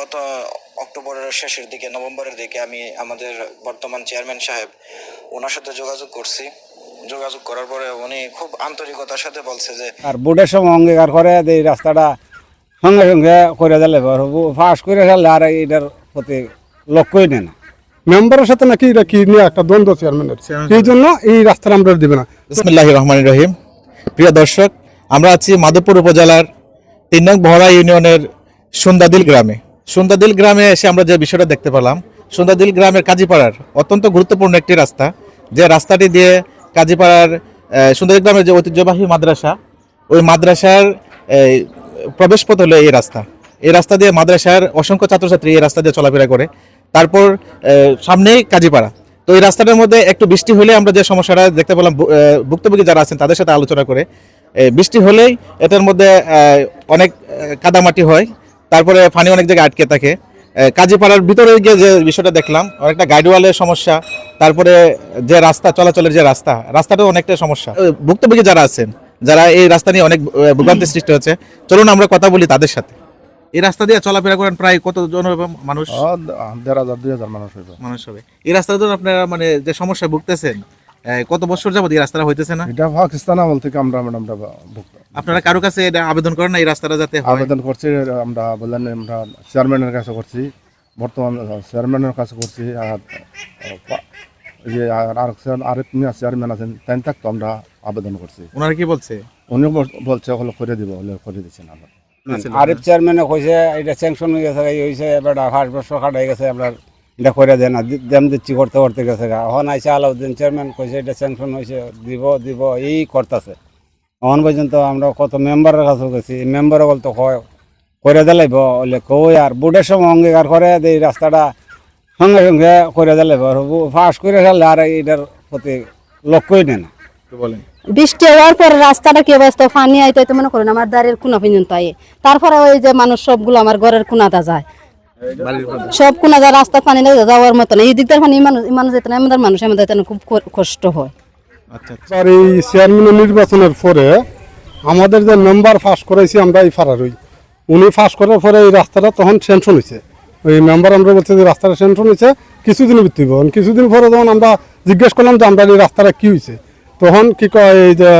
গত অক্টোবরের শেষের দিকে নভেম্বরের দিকে আমি আমাদের বর্তমান চেয়ারম্যান সাহেব ওনার সাথে যোগাযোগ করছি। যোগাযোগ করার পরে উনি খুব আন্তরিকতার সাথে বলছে যে আর বোর্ডের সময় অঙ্গীকার করে যে এই রাস্তাটা সঙ্গে সঙ্গে করে দিলে ফাঁস করে ফেললে আর এটার প্রতি লক্ষ্যই নেয় না। মেম্বারের সাথে নাকি এটা কি নিয়ে একটা দ্বন্দ্ব চেয়ারম্যানের এই জন্য এই রাস্তাটা আমরা দিবে না। বিসমিল্লাহ রহমান রহিম। প্রিয় দর্শক আমরা আছি মাধবপুর উপজেলার তিন নং বহরা ইউনিয়নের সুন্দাদিল গ্রামে। সুন্দাদিল গ্রামে এসে আমরা যে বিষয়টা দেখতে পেলাম সুন্দাদিল গ্রামের কাজীপাড়ার অত্যন্ত গুরুত্বপূর্ণ একটি রাস্তা। যে রাস্তাটি দিয়ে কাজীপাড়ার আহ, গ্রামের যে ঐতিহ্যবাহী মাদ্রাসা ওই মাদ্রাসার প্রবেশপথ হলো এই রাস্তা। এই রাস্তা দিয়ে মাদ্রাসার অসংখ্য ছাত্রছাত্রী এই রাস্তা দিয়ে চলাফেরা করে। তারপর সামনেই কাজীপাড়া। তো এই রাস্তাটার মধ্যে একটু বৃষ্টি হলে আমরা যে সমস্যাটা দেখতে পেলাম ভুক্তভোগী যারা আছেন তাদের সাথে আলোচনা করে। বৃষ্টি হলেই এটার মধ্যে অনেক কাদামাটি হয়। তারপরে ফানি অনেক জায়গায় আটকে থাকে। কাজীপাড়ার ভিতরে গিয়ে যে বিষয়টা দেখলাম অনেকটা গাইডওয়ালের সমস্যা তারপরে যে রাস্তা চলাচলের যে রাস্তা রাস্তাটাও অনেকটা সমস্যা। ভুক্তভোগী যারা আছেন যারা এই রাস্তা নিয়ে অনেক আহ, ভোগান্তির সৃষ্টি হচ্ছে চলুন আমরা কথা বলি তাদের সাথে। এই রাস্তা দিয়ে চলাফেরা করেন প্রায় কতজন হবে মানুষ? দেড় হাজার দুই হাজার মানুষ হইবে মানুষ হবে। এই রাস্তার জন্য আপনারা মানে যে সমস্যা ভুগতেছেন কত বছর যাবত এই রাস্তাটা হইতেছে না? এটা পাকিস্তান আমল থেকে আমরা ম্যাডামটা আপনারা কারও কাছে এটা আবেদন করেন না এই রাস্তাটা যাতে হয়? আবেদন করছি আমরা বললেন আমরা চেয়ারম্যানের কাছে করছি। বর্তমান চেয়ারম্যানের কাছে করছি আর আহ, পা- যে আর আর চেয়ার- আরেক চেয়ারম্যান আছেন তাই থাকতো আমরা আবেদন করছি। ওনারা কি বলছে? উনিও বল- বলছে হলে করে দিব হলে করে দিচ্ছেন আমরা। আরিফ চেয়ারম্যানে কইছে এটা স্যাংশন হয়ে গেছে এই হয়েছে এবার ফার্স্ট বছর খাটাই গেছে আমরা এটা করে দেন আর দি- দেম দিচ্ছি করতে করতে গেছে গা। এখন আইসে আলাউদ্দিন চেয়ারম্যান কইছে এটা স্যাংশন হয়েছে দিব দিব এই করতেছে। এখন পর্যন্ত আমরা কত মেম্বারের কাছে গেছি মেম্বারও বলতো কয় করে দিলাইব বলে কই আর বোর্ডের সময় অঙ্গীকার করে এই রাস্তাটা সঙ্গে সঙ্গে করে দিলে ফাঁস করে ফেললে আর এটার প্রতি লক্ষ্যই নেই না। বলেন। বৃষ্টি হওয়ার পরে রাস্তাটা কি অবস্থা? পানি আইতে আইতে মনে করেন আমার দাঁড়ের কোনা পর্যন্ত আয়ে। তারপরে ওই যে মানুষ সবগুলো আমার ঘরের কোনাটা যায়। সব কোনা যায় রাস্তা পানি যাওয়ার মতো না। এই দিকটার পানি মানুষ মানুষ যেতে না আমাদের মানুষ আমাদের খুব কষ্ট হয়। আর এই চেয়ারম্যান নির্বাচনের পরে আমাদের যে মেম্বার ফাঁস করাইছি আমরা এই ফারারই উনি ফাঁস করার পরে এই রাস্তাটা তখন সেনশন হয়েছে ওই মেম্বার আমরা বলছে যে রাস্তাটা সেনশন হয়েছে কিছুদিন ভিত্তি হইব কিছুদিন পরে যখন আমরা জিজ্ঞেস করলাম যে আমরা এই রাস্তাটা কি হয়েছে তখন কি কয় এই যে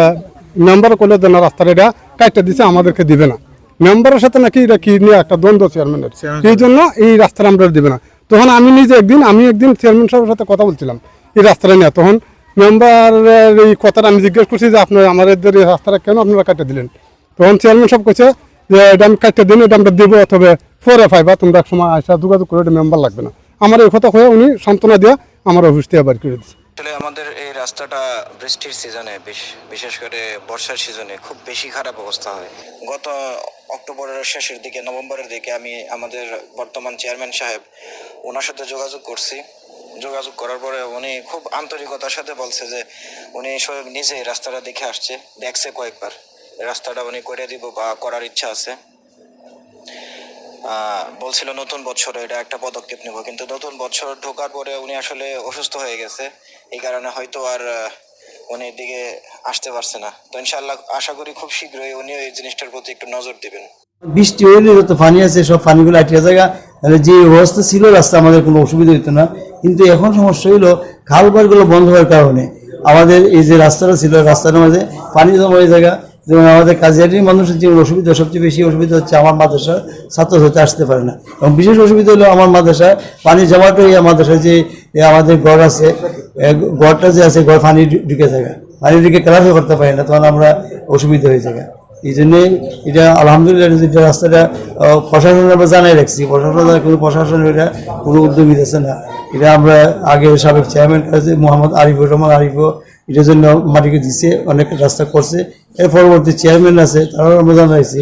মেম্বার করলে যে না রাস্তাটা এটা কাটটা দিছে আমাদেরকে দিবে না। মেম্বারের সাথে নাকি এটা কি নিয়ে একটা দ্বন্দ্ব চেয়ারম্যানের এই জন্য এই রাস্তাটা আমরা দিবে না। তখন আমি নিজে একদিন আমি একদিন চেয়ারম্যান সাহেবের সাথে কথা বলছিলাম এই রাস্তাটা নিয়ে। তখন মেম্বারের এই কথাটা আমি জিজ্ঞেস করছি যে আপনার আমাদের এই রাস্তাটা কেন আপনারা কাটে দিলেন? তখন চেয়ারম্যান সাহেব কইছে যে, এটা আমি কাটতে দিন এটা আমরা দেবো অথবা ফোরে পাইবা তোমরা এক সময় আসা যোগাযোগ করে, এটা মেম্বার লাগবে না। আমার এই কথা হয়ে উনি সান্ত্বনা দিয়ে আমার অফিস থেকে বার করে দিচ্ছে আসলে আমাদের এই রাস্তাটা বৃষ্টির সিজনে বিশেষ করে বর্ষার সিজনে খুব বেশি খারাপ অবস্থা হয়। গত অক্টোবরের শেষের দিকে, নভেম্বরের দিকে আমি আমাদের বর্তমান চেয়ারম্যান সাহেব, ওনার সাথে যোগাযোগ করছি। যোগাযোগ করার পরে উনি খুব আন্তরিকতার সাথে বলছে যে উনি স্বয়ং নিজে রাস্তাটা দেখে আসছে, দেখছে কয়েকবার। রাস্তাটা উনি করে দিব বা করার ইচ্ছা আছে। বলছিল নতুন বছরে এটা একটা পদক্ষেপ নেব, কিন্তু নতুন বছর ঢোকার পরে উনি আসলে অসুস্থ হয়ে গেছে। এই কারণে হয়তো আর উনি এদিকে আসতে পারছে না। তো ইনশাল্লাহ আশা করি খুব শীঘ্রই উনি এই জিনিসটার প্রতি একটু নজর দিবেন। বৃষ্টি হইলে যত পানি আছে, সব পানিগুলো আটকে তাহলে যে অবস্থা ছিল, রাস্তা আমাদের কোনো অসুবিধা হইতো না। কিন্তু এখন সমস্যা হইল, খাল বারগুলো বন্ধ হওয়ার কারণে। আমাদের এই যে রাস্তাটা ছিল, রাস্তার মাঝে পানি জমা হয়ে জায়গা। যেমন আমাদের কাজিয়াটির মানুষের যে অসুবিধা, সবচেয়ে বেশি অসুবিধা হচ্ছে আমার মাদ্রাসা ছাত্র ছাত্রী আসতে পারে না। এবং বিশেষ অসুবিধা হলো আমার মাদ্রাসায় পানি জমাট হয়ে মাদ্রাসায় যে আমাদের ঘর আছে ঘরটা যে আছে, ঘর পানি ঢুকে জায়গা। পানি ঢুকে ক্লাসও করতে পারি না, তখন আমরা অসুবিধা হয়ে জায়গা। এই জন্যে এটা আলহামদুলিল্লাহ এটা রাস্তাটা প্রশাসন আমরা জানাই রাখছি। প্রশাসন কোনো প্রশাসনের এটা কোনো উদ্যোগ নিতেছে না। এটা আমরা আগে সাবেক চেয়ারম্যান কাছে মোহাম্মদ আরিফুর রহমান আরিফও এটার জন্য মাটিকে দিছে, অনেক রাস্তা করছে। এর পরবর্তী চেয়ারম্যান আছে, তারাও আমরা জানাইছি।